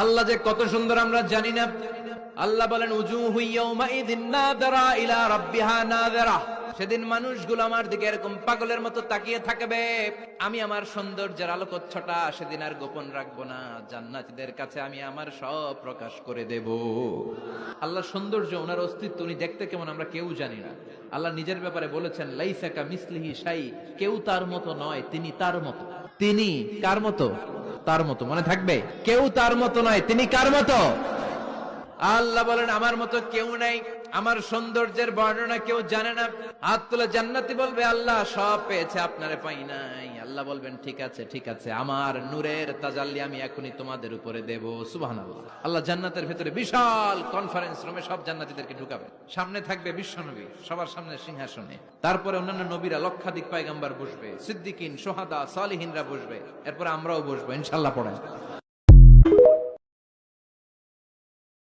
আল্লাহ যে কত সুন্দর আমরা জানি না। আল্লাহ বলেন উজু নাযিরা সেদিন মানুষগুলো আমার দিকে এরকম পাগলের মতো তাকিয়ে থাকবে। আমি আমার সৌন্দর্যের আলোকচ্ছটা সেদিন আর গোপন রাখব না। জান্নাতীদের কাছে আমি আমার সব প্রকাশ করে দেব। আল্লাহ সৌন্দর্য, ওনার অস্তিত্ব উনি দেখতে কেমন আমরা কেউ জানি না। আল্লাহ নিজের ব্যাপারে বলেছেন লাইসাকা মিসলিহি শাই। কেউ তার মতো নয়, তিনি তার মতো। তিনি কার মতো? তার মতো মনে থাকবে? কেউ তার মতো নয় তিনি কার মতো? আল্লাহ বলেন, আমার মতো কেউ নাই, আমার সৌন্দর্যের বর্ণনা কেউ জানে না। হাত তুলে জান্নাতি বলবে, আল্লাহ সব পেয়েছে, আপনারে পাই নাই। আল্লাহ বলবেন, ঠিক আছে ঠিক আছে, আমার নূরের তাজাল্লি আমি এখনই তোমাদের উপরে দেব। সুবহান আল্লাহ জান্নাতের ভেতরে বিশাল কনফারেন্স রুমে সব জান্নাতীদেরকে ঢুকাবে। সামনে থাকবে বিশ্বনবী, সবার সামনে সিংহাসনে। তারপরে অন্যান্য নবীরা লক্ষাধিক পায়গাম্বার বসবে, সিদ্দিকিন, সোহাদা, সালিহিনরা বসবে, এরপর আমরাও বসবো ইনশাল্লাহ পড়েন